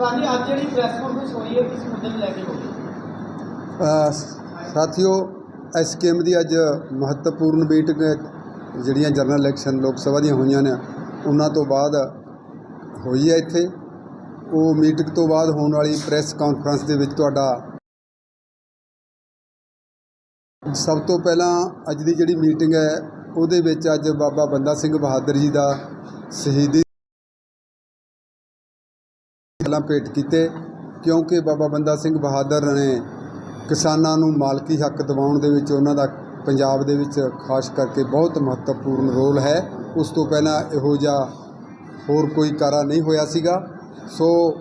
ਪ੍ਰਧਾਨ ਜੀ ਅੱਜ ਜਿਹੜੀ ਪ੍ਰੈਸ ਕਾਨਫਰੰਸ ਹੋਈ ਹੈ ਕਿਸ ਮੁੱਦੇ ਨੂੰ ਲੈ ਕੇ ਹੋਈ ਅ, ਸਾਥੀਓ ਐਸਕੇਐਮ ਦੀ ਅੱਜ ਮਹੱਤਵਪੂਰਨ ਮੀਟਿੰਗ ਜਿਹੜੀਆਂ ਜਨਰਲ ਇਲੈਕਸ਼ਨ ਲੋਕ ਸਭਾ ਦੀਆਂ ਹੋਈਆਂ ਨੇ ਉਹਨਾਂ ਤੋਂ ਬਾਅਦ ਹੋਈ ਹੈ ਇੱਥੇ। ਉਹ ਮੀਟਿੰਗ ਤੋਂ ਬਾਅਦ ਹੋਣ ਵਾਲੀ ਪ੍ਰੈਸ ਕਾਨਫਰੰਸ ਦੇ ਵਿੱਚ ਤੁਹਾਡਾ ਸਭ ਤੋਂ ਪਹਿਲਾਂ ਅੱਜ ਦੀ ਜਿਹੜੀ ਮੀਟਿੰਗ ਹੈ ਉਹਦੇ ਵਿੱਚ ਅੱਜ ਬਾਬਾ ਬੰਦਾ ਸਿੰਘ ਬਹਾਦਰ ਜੀ ਦਾ ਸ਼ਹੀਦੀ ਪਹਿਲਾਂ ਭੇਟ ਕੀਤੇ, ਕਿਉਂਕਿ ਬਾਬਾ ਬੰਦਾ ਸਿੰਘ ਬਹਾਦਰ ਨੇ ਕਿਸਾਨਾਂ ਨੂੰ ਮਾਲਕੀ ਹੱਕ ਦਿਵਾਉਣ ਦੇ ਵਿੱਚ ਉਹਨਾਂ ਦਾ ਪੰਜਾਬ ਦੇ ਵਿੱਚ ਖਾਸ ਕਰਕੇ ਬਹੁਤ ਮਹੱਤਵਪੂਰਨ ਰੋਲ ਹੈ। ਉਸ ਤੋਂ ਪਹਿਲਾਂ ਇਹੋ ਜਿਹਾ ਹੋਰ ਕੋਈ ਕਾਰਾ ਨਹੀਂ ਹੋਇਆ ਸੀਗਾ। ਸੋ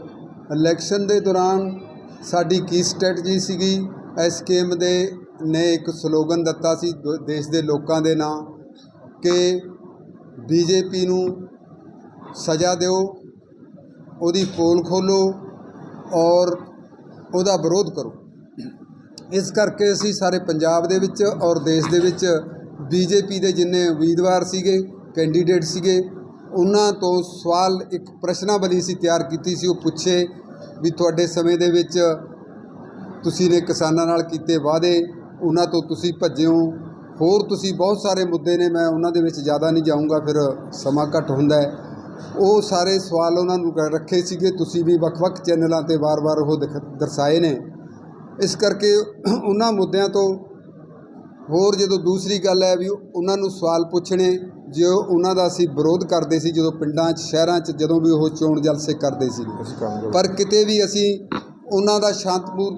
ਇਲੈਕਸ਼ਨ ਦੇ ਦੌਰਾਨ ਸਾਡੀ ਕੀ ਸਟ੍ਰੈਟਜੀ ਸੀਗੀ? ਐਸਕੇਐਮ ਦੇ ਨੇ ਇੱਕ ਸਲੋਗਨ ਦਿੱਤਾ ਸੀ ਦ- ਦੇਸ਼ ਦੇ ਲੋਕਾਂ ਦੇ ਨਾਂ, ਕਿ ਬੀਜੇਪੀ ਨੂੰ ਸਜ਼ਾ ਦਿਓ ਉਹਦੀ ਪੋਲ ਖੋਲੋ ਔਰ ਉਹਦਾ ਵਿਰੋਧ ਕਰੋ। ਇਸ ਕਰਕੇ ਅਸੀਂ ਸਾਰੇ ਪੰਜਾਬ ਦੇ ਵਿੱਚ ਔਰ ਦੇਸ਼ ਦੇ ਵਿੱਚ ਬੀਜੇਪੀ ਦੇ ਜਿੰਨੇ ਉਮੀਦਵਾਰ ਸੀਗੇ, ਕੈਂਡੀਡੇਟ ਸੀਗੇ, ਉਹਨਾਂ ਤੋਂ ਸਵਾਲ ਇੱਕ ਪ੍ਰਸ਼ਨਾਵਲੀ ਸੀ ਤਿਆਰ ਕੀਤੀ ਸੀ। ਉਹ ਪੁੱਛੇ ਵੀ ਤੁਹਾਡੇ ਸਮੇਂ ਦੇ ਵਿੱਚ ਤੁਸੀਂ ਨੇ ਕਿਸਾਨਾਂ ਨਾਲ ਕੀਤੇ ਵਾਅਦੇ, ਉਹਨਾਂ ਤੋਂ ਤੁਸੀਂ ਭੱਜਿਓ ਹੋਰ ਤੁਸੀਂ ਬਹੁਤ ਸਾਰੇ ਮੁੱਦੇ ਨੇ, ਮੈਂ ਉਹਨਾਂ ਦੇ ਵਿੱਚ ਜ਼ਿਆਦਾ ਨਹੀਂ ਜਾਊਂਗਾ, ਫਿਰ ਸਮਾਂ ਘੱਟ ਹੁੰਦਾ ਹੈ। ਉਹ ਸਾਰੇ ਸਵਾਲ ਉਹਨਾਂ ਨੂੰ ਰੱਖੇ ਸੀਗੇ। ਤੁਸੀਂ ਵੀ ਵੱਖ-ਵੱਖ ਚੈਨਲਾਂ ਤੇ ਵਾਰ-ਵਾਰ ਉਹ ਦਰਸਾਏ ਨੇ। ਇਸ ਕਰਕੇ ਉਹਨਾਂ ਮੁੱਦਿਆਂ ਤੋਂ ਹੋਰ ਜਦੋਂ ਦੂਸਰੀ ਗੱਲ ਹੈ ਵੀ ਉਹਨਾਂ ਨੂੰ ਸਵਾਲ ਪੁੱਛਣੇ ਜੋ ਉਹਨਾਂ ਦਾ ਅਸੀਂ ਵਿਰੋਧ ਕਰਦੇ ਸੀ ਜਦੋਂ ਪਿੰਡਾਂ 'ਚ ਸ਼ਹਿਰਾਂ 'ਚ ਜਦੋਂ ਵੀ ਉਹ ਚੋਣ ਜਲਸੇ ਕਰਦੇ ਸੀ। ਪਰ ਕਿਤੇ ਵੀ ਅਸੀਂ ਉਹਨਾਂ ਦਾ ਸ਼ਾਂਤਪੂਰ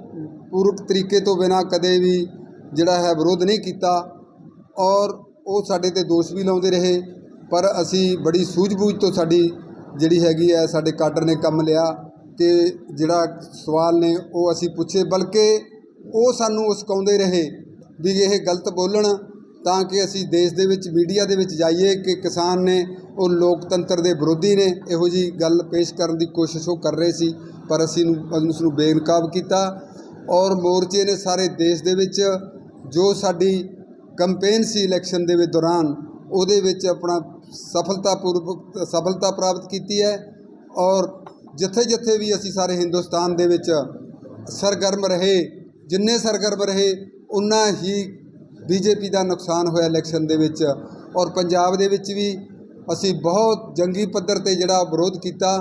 ਪੂਰਕ ਤਰੀਕੇ ਤੋਂ ਬਿਨਾਂ ਕਦੇ ਵੀ ਜਿਹੜਾ ਹੈ ਵਿਰੋਧ ਨਹੀਂ ਕੀਤਾ ਔਰ ਉਹ ਸਾਡੇ ਤੇ ਦੋਸ਼ ਵੀ ਲਾਉਂਦੇ ਰਹੇ। ਪਰ ਅਸੀਂ ਬੜੀ ਸੂਝ-ਬੂਝ ਤੋਂ ਸਾਡੀ ਜਿਹੜੀ ਹੈਗੀ ਹੈ, ਸਾਡੇ ਕਾਡਰ ਨੇ ਕੰਮ ਲਿਆ ਕਿ ਜਿਹੜਾ ਸਵਾਲ ਨੇ ਉਹ ਅਸੀਂ ਪੁੱਛੇ, ਬਲਕਿ ਉਹ ਸਾਨੂੰ ਉਸਕਾਉਂਦੇ ਰਹੇ ਵੀ ਇਹ ਗਲਤ ਬੋਲਣ ਤਾਂ ਕਿ ਅਸੀਂ ਦੇਸ਼ ਦੇ ਵਿੱਚ, ਮੀਡੀਆ ਦੇ ਵਿੱਚ ਜਾਈਏ ਕਿ ਕਿਸਾਨ ਨੇ, ਉਹ ਲੋਕਤੰਤਰ ਦੇ ਵਿਰੋਧੀ ਨੇ, ਇਹੋ ਜੀ ਗੱਲ ਪੇਸ਼ ਕਰਨ ਦੀ ਕੋਸ਼ਿਸ਼ ਉਹ ਕਰ ਰਹੇ ਸੀ, ਪਰ ਅਸੀਂ ਨੂੰ, ਉਸ ਨੂੰ ਬੇਨਕਾਬ ਕੀਤਾ ਔਰ ਮੋਰਚੇ ਨੇ ਸਾਰੇ ਦੇਸ਼ ਦੇ ਵਿੱਚ ਜੋ ਸਾਡੀ ਕੰਪੇਨ ਸੀ ਇਲੈਕਸ਼ਨ ਦੇ ਵਿੱਚ ਦੌਰਾਨ, ਉਹਦੇ ਵਿੱਚ ਆਪਣਾ ਸਫਲਤਾਪੂਰਵਕ, ਸਫਲਤਾ ਪ੍ਰਾਪਤ ਕੀਤੀ ਹੈ ਔਰ ਜਿੱਥੇ ਜਿੱਥੇ ਵੀ ਅਸੀਂ ਸਾਰੇ ਹਿੰਦੁਸਤਾਨ ਦੇ ਵਿੱਚ ਸਰਗਰਮ ਰਹੇ, ਜਿੰਨੇ ਸਰਗਰਮ ਰਹੇ, ਉਨਾ ਹੀ ਬੀਜੇਪੀ ਦਾ ਨੁਕਸਾਨ ਹੋਇਆ ਇਲੈਕਸ਼ਨ ਦੇ ਵਿੱਚ ਔਰ ਪੰਜਾਬ ਦੇ ਵਿੱਚ ਵੀ ਅਸੀਂ ਬਹੁਤ ਜੰਗੀ ਪੱਧਰ ਤੇ ਜਿਹੜਾ ਵਿਰੋਧ ਕੀਤਾ,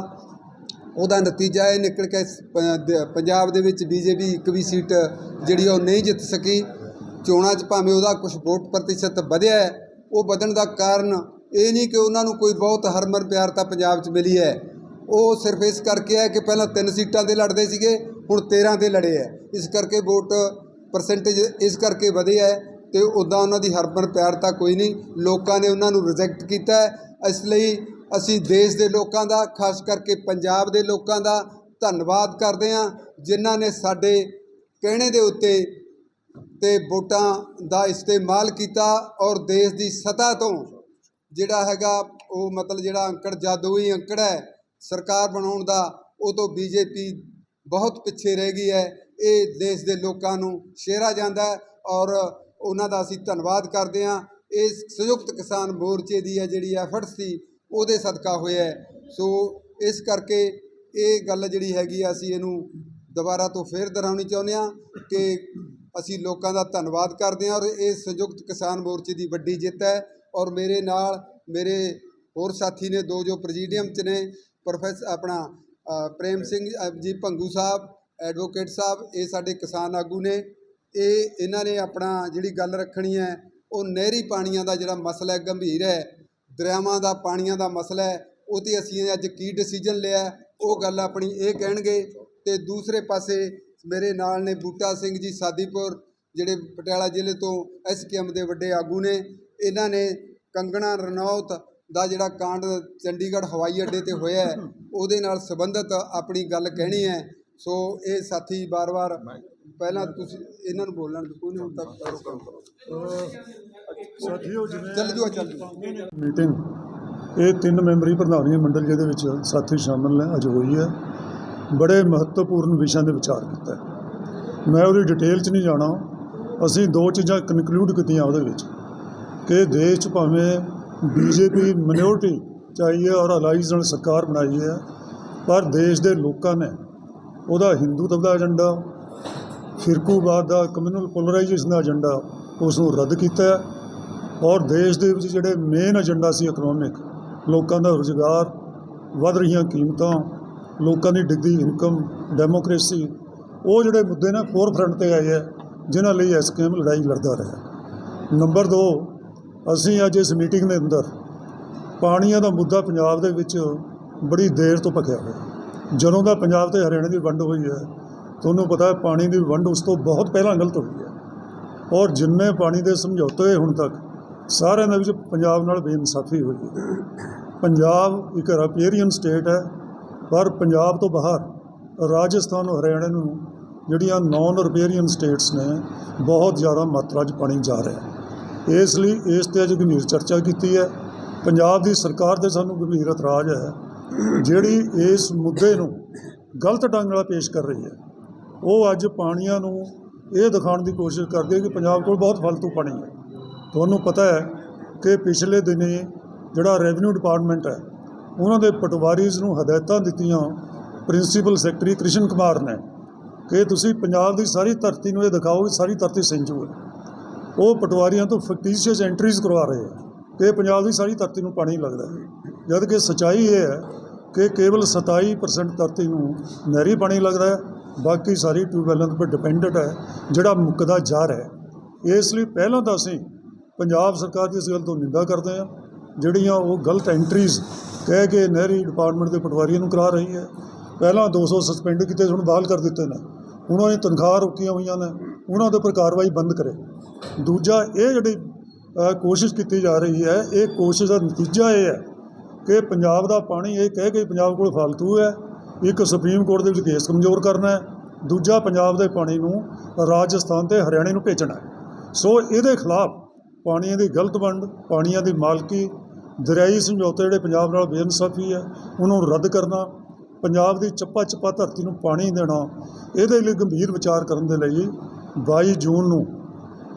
ਉਹਦਾ ਨਤੀਜਾ ਇਹ ਨਿਕਲ ਕੇ ਪੰਜਾਬ ਦੇ ਵਿੱਚ ਬੀਜੇਪੀ ਇੱਕ ਵੀ ਸੀਟ ਜਿਹੜੀ ਉਹ ਨਹੀਂ ਜਿੱਤ ਸਕੀ। ਚੋਣਾਂ 'ਚ ਭਾਵੇਂ ਉਹਦਾ ਕੁਝ ਵੋਟ ਪ੍ਰਤੀਸ਼ਤ ਵਧਿਆ ਉਹ ਵਧਣ ਦਾ ਕਾਰਨ ਇਹ ਨਹੀਂ ਕਿ ਉਹਨਾਂ ਨੂੰ ਕੋਈ ਬਹੁਤ ਹਰਮਨ ਪਿਆਰਤਾ ਪੰਜਾਬ 'ਚ ਮਿਲੀ ਹੈ। ਉਹ ਸਿਰਫ ਇਸ ਕਰਕੇ ਹੈ ਕਿ ਪਹਿਲਾਂ ਤਿੰਨ ਸੀਟਾਂ ਤੇ ਲੜਦੇ ਸੀਗੇ, ਹੁਣ 13 ਦੇ ਲੜੇ ਹੈ। ਇਸ ਕਰਕੇ ਵੋਟ ਪਰਸੈਂਟੇਜ ਇਸ ਕਰਕੇ ਵਧੇ ਹੈ ਤੇ ਉੱਦਾਂ ਉਹਨਾਂ ਦੀ ਹਰਮਨ ਪਿਆਰਤਾ ਕੋਈ ਨਹੀਂ। ਲੋਕਾਂ ਨੇ ਉਹਨਾਂ ਨੂੰ ਰਿਜੈਕਟ ਕੀਤਾ ਇਸ ਲਈ ਅਸੀਂ ਦੇਸ਼ ਦੇ ਲੋਕਾਂ ਦਾ, ਖਾਸ ਕਰਕੇ ਪੰਜਾਬ ਦੇ ਲੋਕਾਂ ਦਾ ਧੰਨਵਾਦ ਕਰਦੇ ਹਾਂ, ਜਿਨ੍ਹਾਂ ਨੇ ਸਾਡੇ ਕਹਿਣੇ ਦੇ ਉੱਤੇ ਤੇ ਵੋਟਾਂ ਦਾ ਇਸਤੇਮਾਲ ਕੀਤਾ ਔਰ ਦੇਸ਼ ਦੀ ਸਤ੍ਹਾ ਤੋਂ ਜਿਹੜਾ ਹੈਗਾ, ਉਹ ਮਤਲਬ ਜਿਹੜਾ ਅੰਕੜ ਜਾਦੂਈ ਅੰਕੜ ਹੈ, ਸਰਕਾਰ ਬਣਾਉਣ ਦਾ, ਉਹ ਤੋਂ ਬੀਜੇਪੀ ਬਹੁਤ ਪਿੱਛੇ ਰਹਿ ਗਈ ਹੈ। ਇਹ ਦੇਸ਼ ਦੇ ਲੋਕਾਂ ਨੂੰ ਸ਼ੇਰਾ ਜਾਂਦਾ ਔਰ ਉਹਨਾਂ ਦਾ ਅਸੀਂ ਧੰਨਵਾਦ ਕਰਦੇ ਹਾਂ। ਇਹ ਸੰਯੁਕਤ ਕਿਸਾਨ ਮੋਰਚੇ ਦੀ ਹੈ ਜਿਹੜੀ ਐਫਰਟ ਸੀ, ਉਹਦੇ ਸਦਕਾ ਹੋਇਆ ਸੋ ਇਸ ਕਰਕੇ ਇਹ ਗੱਲ ਜਿਹੜੀ ਹੈਗੀ ਆ, ਅਸੀਂ ਇਹਨੂੰ ਦੁਬਾਰਾ ਤੋਂ ਫੇਰ ਦੁਹਰਾਉਣੀ ਚਾਹੁੰਦੇ ਹਾਂ ਕਿ ਅਸੀਂ ਲੋਕਾਂ ਦਾ ਧੰਨਵਾਦ ਕਰਦੇ ਹਾਂ ਔਰ ਇਹ ਸੰਯੁਕਤ ਕਿਸਾਨ ਮੋਰਚੇ ਦੀ ਵੱਡੀ ਜਿੱਤ ਹੈ। ਔਰ ਮੇਰੇ ਨਾਲ ਮੇਰੇ ਹੋਰ ਸਾਥੀ ਨੇ ਦੋ ਜੋ ਪ੍ਰੈਜ਼ੀਡੀਅਮ ਚ ਨੇ ਪ੍ਰੋਫੈਸਰ ਆਪਣਾ ਪ੍ਰੇਮ ਸਿੰਘ ਜੀ ਭੰਗੂ ਸਾਹਿਬ, ਐਡਵੋਕੇਟ ਸਾਹਿਬ, ਇਹ ਸਾਡੇ ਕਿਸਾਨ ਆਗੂ ਨੇ। ਇਹ, ਇਹਨਾਂ ਨੇ ਆਪਣਾ ਜਿਹੜੀ ਗੱਲ ਰੱਖਣੀ ਹੈ, ਉਹ ਨਹਿਰੀ ਪਾਣੀਆਂ ਦਾ ਜਿਹੜਾ ਮਸਲਾ ਹੈ, ਗੰਭੀਰ ਹੈ। ਦਰਿਆਵਾਂ ਦਾ, ਪਾਣੀਆਂ ਦਾ ਮਸਲਾ ਹੈ, ਉਹ ਤੇ ਅਸੀਂ ਅੱਜ ਕੀ ਡਿਸੀਜਨ ਲਿਆ, ਉਹ ਗੱਲ ਆਪਣੀ ਇਹ ਕਹਿਣਗੇ। ਤੇ ਦੂਸਰੇ ਪਾਸੇ ਮੇਰੇ ਨਾਲ ਨੇ ਬੂਟਾ ਸਿੰਘ ਜੀ ਸਾਦੀਪੁਰ, ਜਿਹੜੇ ਪਟਿਆਲਾ ਜ਼ਿਲ੍ਹੇ ਤੋਂ ਐਸਕੇਐਮ ਦੇ ਵੱਡੇ ਆਗੂ ਨੇ ਇਹਨਾਂ ਨੇ ਕੰਗਣਾ ਰਣੌਤ ਦਾ ਜਿਹੜਾ ਕਾਂਡ ਚੰਡੀਗੜ੍ਹ ਹਵਾਈ ਅੱਡੇ ਤੇ ਹੋਇਆ ਹੈ, ਉਹਦੇ ਨਾਲ ਸੰਬੰਧਿਤ ਆਪਣੀ ਗੱਲ ਕਹਿਣੀ ਹੈ। ਸੋ ਇਹ ਸਾਥੀ ਬਾਰ-ਬਾਰ ਪਹਿਲਾਂ ਤੁਸੀਂ ਇਹਨਾਂ ਨੂੰ ਬੋਲਣ ਦਿਓ, ਕੋਈ ਨਹੀਂ ਹੁਣ ਤੱਕ ਸਾਥੀਓ ਜਿਵੇਂ ਚੱਲ ਜੂਆ ਚੱਲ ਮੀਟਿੰਗ ਇਹ ਤਿੰਨ ਮੈਂਬਰੀ ਪ੍ਰਧਾਨੀ ਮੰਡਲ ਜਿਹਦੇ ਵਿੱਚ ਸਾਥੀ ਸ਼ਾਮਲ ਨੇ ਅੱਜ ਹੋਈ ਹੈ। ਬੜੇ ਮਹੱਤਵਪੂਰਨ ਵਿਸ਼ਿਆਂ ਦੇ ਵਿਚਾਰ ਕੀਤਾ। ਮੈਂ ਉਹਦੀ ਡਿਟੇਲ 'ਚ ਨਹੀਂ ਜਾਣਾ। ਅਸੀਂ ਦੋ ਚੀਜ਼ਾਂ ਕਨਕਲੂਡ ਕੀਤੀਆਂ ਉਹਦੇ ਵਿੱਚ। ਕਿ ਦੇਸ਼ 'ਚ ਭਾਵੇਂ ਬੀਜੇਪੀ ਮਿਨੋਰਟੀ ਚਾਹੀਏ ਔਰ ਅਲਾਈਜ਼ ਨਾਲ ਸਰਕਾਰ ਬਣਾਈ ਹੈ, ਪਰ ਦੇਸ਼ ਦੇ ਲੋਕਾਂ ਨੇ ਉਹਦਾ ਹਿੰਦੂਤਵ ਦਾ ਏਜੰਡਾ ਫਿਰਕੂਵਾਦ ਦਾ ਕਮਿਊਨਲ ਪੋਲਰਾਈਜੇਸ਼ਨ ਦਾ ਏਜੰਡਾ ਉਸ ਨੂੰ ਰੱਦ ਕੀਤਾ ਔਰ ਦੇਸ਼ ਦੇ ਵਿੱਚ ਜਿਹੜੇ ਮੇਨ ਏਜੰਡਾ ਸੀ ਇਕਨੋਮਿਕ ਲੋਕਾਂ ਦਾ ਰੁਜ਼ਗਾਰ, ਵੱਧ ਰਹੀਆਂ ਕੀਮਤਾਂ, ਲੋਕਾਂ ਦੀ ਡਿੱਗਦੀ ਇਨਕਮ ਡੈਮੋਕ੍ਰੇਸੀ ਉਹ ਜਿਹੜੇ ਮੁੱਦੇ ਨੇ ਫੋਰ ਫਰੰਟ ਤੇ ਆਏ ਹੈ, ਜਿਨ੍ਹਾਂ ਲਈ ਐਸਕੇਐਮ ਲੜਾਈ ਲੜਦਾ ਰਿਹਾ। ਨੰਬਰ 2 ਅਸੀਂ ਅੱਜ ਇਸ ਮੀਟਿੰਗ ਦੇ ਅੰਦਰ ਪਾਣੀਆਂ ਦਾ ਮੁੱਦਾ ਪੰਜਾਬ ਦੇ ਵਿੱਚ ਬੜੀ ਦੇਰ ਤੋਂ ਭਖਿਆ ਹੋਇਆ ਜਦੋਂ ਦਾ ਪੰਜਾਬ ਤੇ ਹਰਿਆਣਾ ਦੀ ਵੰਡ ਹੋਈ ਹੈ, ਤੁਹਾਨੂੰ ਪਤਾ ਹੈ ਪਾਣੀ ਦੀ ਵੰਡ ਉਸ ਤੋਂ ਬਹੁਤ ਪਹਿਲਾਂ ਗਲਤ ਹੋਈ ਹੈ। ਔਰ ਜਿੰਨੇ ਪਾਣੀ ਦੇ ਸਮਝੌਤੇ ਹੋਏ ਹੁਣ ਤੱਕ, ਸਾਰਿਆਂ ਦੇ ਵਿੱਚ ਪੰਜਾਬ ਨਾਲ ਬੇਇਨਸਾਫੀ ਹੋਈ ਹੈ। ਪੰਜਾਬ ਇੱਕ ਰਪੇਰੀਅਨ ਸਟੇਟ ਹੈ, ਪਰ ਪੰਜਾਬ ਤੋਂ ਬਾਹਰ ਰਾਜਸਥਾਨ ਔਰ ਹਰਿਆਣਾ ਨੂੰ ਜਿਹੜੀਆਂ ਨਾਨ ਰਪੇਰੀਅਨ ਸਟੇਟਸ ਨੇ, ਬਹੁਤ ਜ਼ਿਆਦਾ ਮਾਤਰਾ 'ਚ ਪਾਣੀ ਜਾ ਰਿਹਾ ਹੈ। ਇਸ ਲਈ ਇਸ ਤੇ ਅੱਜ ਗੰਭੀਰ ਚਰਚਾ ਕੀਤੀ ਹੈ। ਪੰਜਾਬ ਦੀ ਸਰਕਾਰ ਦੇ ਸਾਨੂੰ ਗੰਭੀਰ ਇਤਰਾਜ਼ ਹੈ। ਜਿਹੜੀ ਇਸ ਮੁੱਦੇ ਨੂੰ ਗਲਤ ਢੰਗ ਨਾਲ ਪੇਸ਼ ਕਰ ਰਹੀ ਹੈ, ਉਹ ਅੱਜ ਪਾਣੀਆਂ ਨੂੰ ਇਹ ਦਿਖਾਉਣ ਦੀ ਕੋਸ਼ਿਸ਼ ਕਰਦੀ ਹੈ ਕਿ ਪੰਜਾਬ ਕੋਲ ਬਹੁਤ ਫालतू ਪਾਣੀ ਹੈ। ਤੁਹਾਨੂੰ ਪਤਾ ਹੈ ਕਿ ਪਿਛਲੇ ਦਿਨੀ ਜਿਹੜਾ ਰੈਵਨਿਊ ਡਿਪਾਰਟਮੈਂਟ ਹੈ, ਉਹਨਾਂ ਦੇ ਪਟਵਾਰੀਜ਼ ਨੂੰ ਹਦਾਇਤਾਂ ਦਿੱਤੀਆਂ ਪ੍ਰਿੰਸੀਪਲ ਸੈਕਟਰੀ ਕ੍ਰਿਸ਼ਨ ਕੁਮਾਰ ਨੇ ਕਿ ਤੁਸੀਂ ਪੰਜਾਬ ਦੀ ਸਾਰੀ ਧਰਤੀ ਨੂੰ ਇਹ ਦਿਖਾਓ ਕਿ ਸਾਰੀ ਧਰਤੀ ਸਿੰਜੂ ਹੈ ਉਹ ਪਟਵਾਰੀਆਂ ਤੋਂ ਫੈਕਟੀਸ਼ੀਅਸ ਐਂਟਰੀਜ਼ ਕਰਵਾ ਰਹੇ ਹੈ ਕਿ ਪੰਜਾਬ ਦੀ ਸਾਰੀ ਧਰਤੀ ਨੂੰ ਪਾਣੀ ਲੱਗਦਾ ਹੈ। ਜਦ ਕਿ ਸਚਾਈ ਇਹ ਹੈ ਕਿ ਕੇਵਲ 27% ਧਰਤੀ ਨੂੰ ਨਹਿਰੀ ਪਾਣੀ ਲੱਗਦਾ ਹੈ, ਬਾਕੀ ਸਾਰੀ ਟਿਊਬਵੈੱਲਾਂ ਤੇ ਡਿਪੈਂਡੈਂਟ ਹੈ, ਜਿਹੜਾ ਮੁੱਕਦਾ ਜਾ ਰਿਹਾ ਹੈ। ਇਸ ਲਈ ਪਹਿਲਾਂ ਤਾਂ ਅਸੀਂ ਪੰਜਾਬ ਸਰਕਾਰ ਦੀ ਇਸ ਗੱਲ ਤੋਂ ਨਿੰਦਾ ਕਰਦੇ ਹਾਂ, ਜਿਹੜੀਆਂ ਉਹ ਗਲਤ ਐਂਟਰੀਜ਼ ਕਹਿ ਕੇ ਨਹਿਰੀ ਡਿਪਾਰਟਮੈਂਟ ਦੇ ਪਟਵਾਰੀਆਂ ਨੂੰ ਕਰਾ ਰਹੀ ਹੈ। ਪਹਿਲਾਂ 200 ਸਸਪੈਂਡ ਕੀਤੇ, ਹੁਣ ਬਹਾਲ ਕਰ ਦਿੱਤੇ ਨੇ। ਉਹਨਾਂ ਦੀ ਤਨਖਾਹ ਰੋਕੀਆਂ ਹੋਈਆਂ ਨੇ, ਉਹਨਾਂ ਦੇ ਉੱਪਰ ਕਾਰਵਾਈ ਬੰਦ ਕਰੇ। ਦੂਜਾ ਇਹ ਜਿਹੜੀ ਕੋਸ਼ਿਸ਼ ਕੀਤੀ ਜਾ ਰਹੀ ਹੈ, ਇਹ ਕੋਸ਼ਿਸ਼ ਦਾ ਨਤੀਜਾ ਇਹ ਹੈ ਕਿ ਪੰਜਾਬ ਦਾ ਪਾਣੀ ਇਹ ਕਹਿ ਕੇ ਪੰਜਾਬ ਕੋਲ ਫਾਲਤੂ ਹੈ। ਇੱਕ ਸੁਪਰੀਮ ਕੋਰਟ ਦੇ ਵਿੱਚ ਕੇਸ ਕਮਜ਼ੋਰ ਕਰਨਾ ਹੈ। ਦੂਜਾ, ਪੰਜਾਬ ਦੇ ਪਾਣੀ ਨੂੰ ਰਾਜਸਥਾਨ ਤੇ ਹਰਿਆਣੇ ਨੂੰ ਭੇਜਣਾ ਹੈ। ਸੋ ਇਹਦੇ ਖਿਲਾਫ ਪਾਣੀਆਂ ਦੀ ਗਲਤ ਵੰਡ, ਪਾਣੀਆਂ ਦੀ ਮਾਲਕੀ, ਦਰਿਆਈ ਸਮਝੌਤੇ ਜਿਹੜੇ ਪੰਜਾਬ ਨਾਲ ਬੇਇਨਸਾਫੀ ਹੈ, ਉਹਨੂੰ ਰੱਦ ਕਰਨਾ, ਪੰਜਾਬ ਦੀ ਚੱਪਾ ਚੱਪਾ ਧਰਤੀ ਨੂੰ ਪਾਣੀ ਦੇਣਾ, ਇਹਦੇ ਲਈ ਗੰਭੀਰ ਵਿਚਾਰ ਕਰਨ ਦੇ ਲਈ 22 ਜੂਨ ਨੂੰ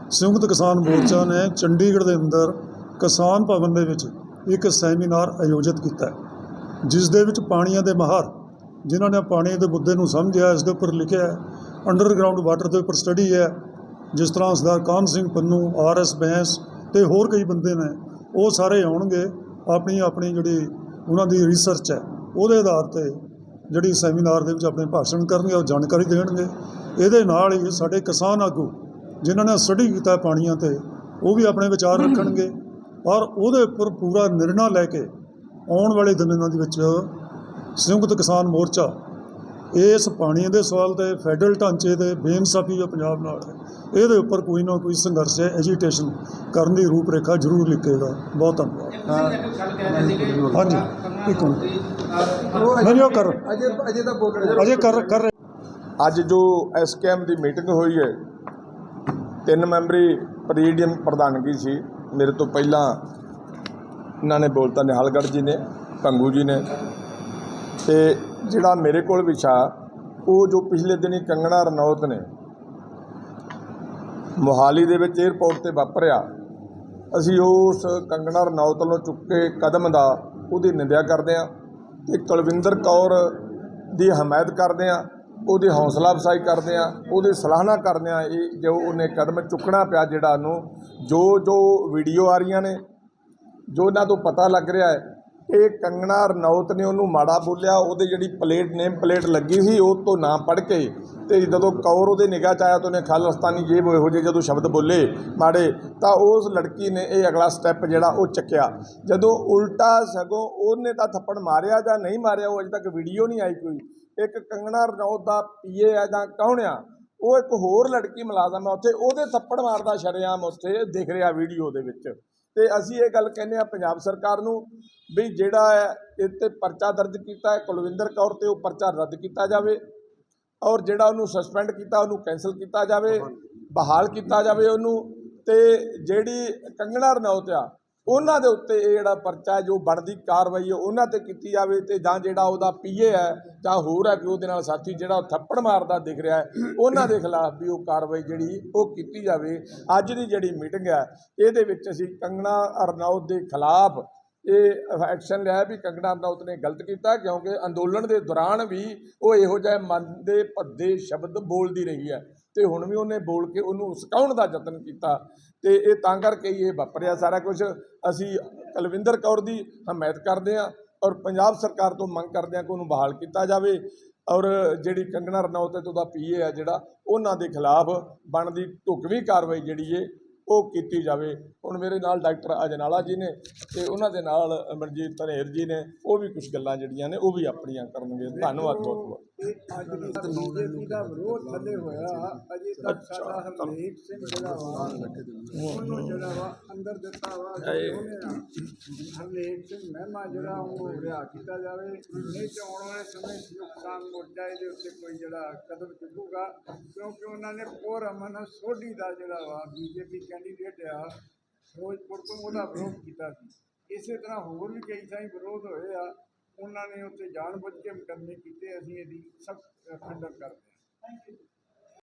ਸੰਯੁਕਤ ਕਿਸਾਨ ਮੋਰਚਾ ਨੇ ਚੰਡੀਗੜ੍ਹ ਦੇ ਅੰਦਰ ਕਿਸਾਨ ਭਵਨ ਦੇ ਵਿੱਚ ਇੱਕ ਸੈਮੀਨਾਰ ਆਯੋਜਿਤ ਕੀਤਾ ਜਿਸ ਦੇ ਵਿੱਚ ਪਾਣੀਆਂ ਦੇ ਮਾਹਰ, ਜਿਨ੍ਹਾਂ ਨੇ ਪਾਣੀ ਦੇ ਮੁੱਦੇ ਨੂੰ ਸਮਝਿਆ, ਇਸ ਦੇ ਉੱਪਰ ਲਿਖਿਆ ਹੈ ਅੰਡਰਗਰਾਉਂਡ ਵਾਟਰ ਦੇ ਉੱਪਰ ਸਟੱਡੀ ਹੈ, ਜਿਸ ਤਰ੍ਹਾਂ ਸਰਦਾਰ ਕਾਨ ਸਿੰਘ ਪੰਨੂ, ਆਰ ਐਸ ਬੈਂਸ ਤੇ ਹੋਰ ਕਈ ਬੰਦੇ ਨੇ, ਉਹ ਸਾਰੇ ਆਉਣਗੇ, ਆਪਣੀ ਆਪਣੀ ਜਿਹੜੀ ਉਹਨਾਂ ਦੀ ਰਿਸਰਚ ਹੈ, ਉਹਦੇ ਆਧਾਰ ਤੇ ਜਿਹੜੀ ਸੈਮੀਨਾਰ ਦੇ ਵਿੱਚ ਆਪਣੇ ਭਾਸ਼ਣ ਕਰਨਗੇ, ਉਹ ਜਾਣਕਾਰੀ ਦੇਣਗੇ। ਇਹਦੇ ਨਾਲ ਹੀ ਸਾਡੇ ਕਿਸਾਨ ਆਗੂ ਜਿਨ੍ਹਾਂ ਨੇ ਸਟੱਡੀ ਕੀਤਾ ਪਾਣੀਆਂ ਤੇ ਉਹ ਵੀ ਆਪਣੇ ਵਿਚਾਰ ਰੱਖਣਗੇ। ਔਰ ਉਹਦੇ ਉੱਪਰ ਪੂਰਾ ਨਿਰਣਾ ਲੈ ਕੇ ਆਉਣ ਵਾਲੇ ਦਿਨਾਂ ਦੇ ਵਿੱਚ ਸੰਯੁਕਤ ਕਿਸਾਨ ਮੋਰਚਾ ਇਸ ਪਾਣੀ ਦੇ ਸਵਾਲ ਤੇ ਫੈਡਰਲ ਢਾਂਚੇ ਦੇ ਬੇਇਨਸਾਫੀ ਜੋ ਪੰਜਾਬ ਨਾਲ ਹੈ ਇਹਦੇ ਉੱਪਰ ਕੋਈ ਨਾ ਕੋਈ ਸੰਘਰਸ਼ ਹੈ ਐਜੀਟੇਸ਼ਨ ਕਰਨ ਦੀ ਰੂਪਰੇਖਾ ਜ਼ਰੂਰ ਲਿਖੇਗਾ। ਬਹੁਤ ਧੰਨਵਾਦ। ਹਾਂਜੀ, ਇੱਕ ਮਿੰਟ। ਨਹੀਂ, ਉਹ ਕਰ- ਅਜੇ ਅਜੇ ਤਾਂ ਬੋਲ ਰਹੇ ਅਜੇ ਕਰ ਕਰ ਅੱਜ ਜੋ ਐਸਕੇਐਮ ਦੀ ਮੀਟਿੰਗ ਹੋਈ ਹੈ ਤਿੰਨ ਮੈਂਬਰੀ ਪ੍ਰੈਜ਼ੀਡੀਅਮ ਪ੍ਰਧਾਨਗੀ ਸੀ। ਮੇਰੇ ਤੋਂ ਪਹਿਲਾਂ ਇਹਨਾਂ ਨੇ ਬੋਲਤਾ ਨਿਹਾਲਗੜ੍ਹ ਜੀ ਨੇ ਭੰਗੂ ਜੀ ਨੇ। ਤੇ ਜਿਹੜਾ ਮੇਰੇ ਕੋਲ ਵਿਸ਼ਾ ਉਹ ਜੋ ਪਿਛਲੇ ਦਿਨੀ ਕੰਗਣਾ ਰਣੌਤ ਨੇ ਮੋਹਾਲੀ ਦੇ ਵਿੱਚ 에ਅਰਪੋਰਟ ਤੇ ਵਾਪਰਿਆ, ਅਸੀਂ ਉਸ ਕੰਗਣਾ ਰਣੌਤ ਵੱਲੋਂ ਚੁੱਕੇ ਕਦਮ ਦਾ ਉਹਦੀ ਨਿੰਦਿਆ ਕਰਦੇ ਹਾਂ। ਤੇ ਕੁਲਵਿੰਦਰ ਕੌਰ ਦੀ ਹਮਾਇਤ ਕਰਦੇ ਹਾਂ। ਉਹਦੀ ਹੌਸਲਾ ਅਫਜ਼ਾਈ ਕਰਦੇ ਹਾਂ ਉਹਦੀ ਸਲਾਹਨਾ ਕਰਦੇ ਹਾਂ ਇਹ ਜੋ ਉਹਨੇ ਕਦਮ ਚੁੱਕਣਾ ਪਿਆ ਜਿਹੜਾ ਉਹਨੂੰ ਜੋ ਜੋ ਵੀਡੀਓ ਆ ਰਹੀਆਂ ਨੇ, ਜੋ ਇਹਨਾਂ ਤੋਂ ਪਤਾ ਲੱਗ ਰਿਹਾ ਹੈ ਕਿ ਕੰਗਣਾ ਰਣੌਤ ਨੇ ਉਹਨੂੰ ਮਾੜਾ ਬੋਲਿਆ, ਉਹਦੇ ਜਿਹੜੀ ਪਲੇਟ, ਨੇਮ ਪਲੇਟ ਲੱਗੀ ਸੀ, ਉਹ ਤੋਂ ਨਾ ਪੜ੍ਹ ਕੇ, ਤੇ ਜਦੋਂ ਕੌਰ ਉਹਦੇ ਨਿਗਾਹ 'ਚ ਆਇਆ ਤਾਂ ਉਹਨੇ ਖਾਲਿਸਤਾਨੀ ਜੇਬ ਇਹੋ ਜਿਹੇ ਜਦੋਂ ਸ਼ਬਦ ਬੋਲੇ ਮਾੜੇ, ਤਾਂ ਉਸ ਲੜਕੀ ਨੇ ਇਹ ਅਗਲਾ ਸਟੈਪ ਜਿਹੜਾ ਉਹ ਚੱਕਿਆ। ਜਦੋਂ ਉਲਟਾ ਸਗੋਂ ਉਹਨੇ ਤਾਂ ਥੱਪੜ ਮਾਰਿਆ ਜਾਂ ਨਹੀਂ ਮਾਰਿਆ, ਉਹ ਅਜੇ ਤੱਕ ਵੀਡੀਓ ਨਹੀਂ ਆਈ ਕੋਈ ਇੱਕ ਕੰਗਣਾ ਰਣੌਤ ਦਾ ਪੀਏ ਆ ਜਾਂ ਕੌਣ ਆ, ਉਹ ਇੱਕ ਹੋਰ ਲੜਕੀ ਮੁਲਾਜ਼ਮ ਆ ਉੱਥੇ, ਉਹਦੇ ਥੱਪੜ ਮਾਰਦਾ ਸ਼ਰੇਆਮ ਉੱਥੇ ਦਿਖ ਰਿਹਾ ਵੀਡੀਓ ਦੇ ਵਿੱਚ। ਤੇ ਅਸੀਂ ਇਹ ਗੱਲ ਕਹਿੰਦੇ ਆ ਪੰਜਾਬ ਸਰਕਾਰ ਨੂੰ ਵੀ ਜਿਹੜਾ ਹੈ ਇਹ 'ਤੇ ਪਰਚਾ ਦਰਜ ਕੀਤਾ ਹੈ, ਕੁਲਵਿੰਦਰ ਕੌਰ ਤੇ ਉਹ ਪਰਚਾ ਰੱਦ ਕੀਤਾ ਜਾਵੇ ਔਰ ਜਿਹੜਾ ਉਹਨੂੰ ਸਸਪੈਂਡ ਕੀਤਾ, ਉਹਨੂੰ ਕੈਂਸਲ ਕੀਤਾ ਜਾਵੇ, ਬਹਾਲ ਕੀਤਾ ਜਾਵੇ ਉਹਨੂੰ। ਤੇ ਜਿਹੜੀ ਕੰਗਣਾ ਰਣੌਤ ਆ ਉਹਨਾਂ ਦੇ ਉੱਤੇ ਇਹ ਜਿਹੜਾ ਪਰਚਾ ਹੈ, ਜੋ ਬਣਦੀ ਕਾਰਵਾਈ ਹੈ, ਉਹਨਾਂ ਤੇ ਕੀਤੀ ਜਾਵੇ ਤੇ ਜਾਂ ਜਿਹੜਾ ਉਹਦਾ ਪੀਏ ਹੈ ਜਾਂ ਹੋਰ ਹੈ ਕਿ ਉਹਦੇ ਨਾਲ ਸਾਥੀ ਜਿਹੜਾ ਉਹ ਥੱਪੜ ਮਾਰਦਾ ਦਿਖ ਰਿਹਾ ਹੈ, ਉਹਨਾਂ ਦੇ ਖਿਲਾਫ ਵੀ ਉਹ ਕਾਰਵਾਈ ਜਿਹੜੀ ਉਹ ਕੀਤੀ ਜਾਵੇ। ਅੱਜ ਦੀ ਜਿਹੜੀ ਮੀਟਿੰਗ ਹੈ, ਇਹਦੇ ਵਿੱਚ ਅਸੀਂ ਕੰਗਣਾ ਰਣੌਤ ਦੇ ਖਿਲਾਫ ਇਹ ਐਕਸ਼ਨ ਲਿਆ ਵੀ ਕੰਗਣਾ ਰਣੌਤ ਨੇ ਗਲਤ ਕੀਤਾ ਕਿਉਂਕਿ ਅੰਦੋਲਨ ਦੇ ਦੌਰਾਨ ਵੀ ਉਹ ਇਹੋ ਜਿਹੇ ਮਨ ਦੇ ਭੱਦੇ ਸ਼ਬਦ ਬੋਲਦੀ ਰਹੀ ਹੈ। ਤੇ ਹੁਣ ਵੀ ਉਹਨੇ ਬੋਲ ਕੇ ਉਹਨੂੰ ਉਸਕਾਉਣ ਦਾ ਯਤਨ ਕੀਤਾ ਤੇ ਇਹ ਤਾਂ ਕਰਕੇ ਹੀ ਇਹ ਵਾਪਰਿਆ ਸਾਰਾ ਕੁਝ ਅਸੀਂ ਕੁਲਵਿੰਦਰ ਕੌਰ ਦੀ ਹਮਾਇਤ ਕਰਦੇ ਹਾਂ ਔਰ ਪੰਜਾਬ ਸਰਕਾਰ ਤੋਂ ਮੰਗ ਕਰਦੇ ਹਾਂ ਕਿ ਉਹਨੂੰ ਬਹਾਲ ਕੀਤਾ ਜਾਵੇ ਔਰ ਜਿਹੜੀ ਕੰਗਣਾ ਰਣੌਤ ਤੇ ਉਹਦਾ ਪੀਏ ਆ ਜਿਹੜਾ, ਉਹਨਾਂ ਦੇ ਖਿਲਾਫ ਬਣਦੀ ਢੁਕਵੀਂ ਕਾਰਵਾਈ ਜਿਹੜੀ ਏ ਉਹ ਕੀਤੀ ਜਾਵੇ। ਹੁਣ ਮੇਰੇ ਨਾਲ ਡਾਕਟਰ ਅਜਨਾਲਾ ਜੀ ਨੇ ਤੇ ਉਹਨਾਂ ਦੇ ਨਾਲ ਅਮਰਜੀਤ ਧਨੇਰ ਜੀ ਨੇ ਉਹ ਵੀ ਕੁਝ ਗੱਲਾਂ ਜਿਹੜੀਆਂ ਨੇ ਉਹ ਵੀ ਆਪਣੀਆਂ ਕਰਨਗੇ। ਧੰਨਵਾਦ ਬਹੁਤ ਬਹੁਤ। ਇਹ ਅੱਜ ਦੀ ਬੀਜੇਪੀ ਦਾ ਵਿਰੋਧ ਥੱਲੇ ਹੋਇਆ ਅਜੇ ਤੱਕ ਸਾਡਾ ਹਰਨੇਕ ਸਿੰਘ ਜਿਹੜਾ ਵਾ ਉਹਨੂੰ ਜਿਹੜਾ ਵਾ ਅੰਦਰ ਦਿੱਤਾ ਵਾ ਉਹਨੇ ਨਾ ਹਰਨੇਕ ਸਿੰਘ ਮਹਿਮਾ ਜਿਹੜਾ ਉਹ ਰਿਹਾ ਕੀਤਾ ਜਾਵੇ ਨਹੀਂ ਤੇ ਆਉਣ ਵਾਲੇ ਸਮੇਂ 'ਚ ਜੋ ਕਿਸਾਨ ਮੋਰਚਾ ਇਹਦੇ ਉੱਤੇ ਕੋਈ ਜਿਹੜਾ ਕਦਮ ਚੁੱਕੂਗਾ ਕਿਉਂਕਿ ਉਹਨਾਂ ਨੇ ਕੋਰ ਅਮਨ ਸੋਢੀ ਦਾ ਜਿਹੜਾ ਵਾ ਬੀਜੇਪੀ ਕੈਂਡੀਡੇਟ ਆ ਫਿਰੋਜ਼ਪੁਰ ਤੋਂ ਉਹਦਾ ਵਿਰੋਧ ਕੀਤਾ ਸੀ। ਇਸੇ ਤਰ੍ਹਾਂ ਹੋਰ ਵੀ ਕਈ ਥਾਈਂ ਵਿਰੋਧ ਹੋਏ ਆ, ਉਹਨਾਂ ਨੇ ਉੱਥੇ ਜਾਣ ਬੁੱਝ ਕੇ ਮੁਕੱਦਮੇ ਕੀਤੇ, ਅਸੀਂ ਇਹਦੀ ਸਖਤ ਖੰਡਨ ਕਰਦੇ ਹਾਂ।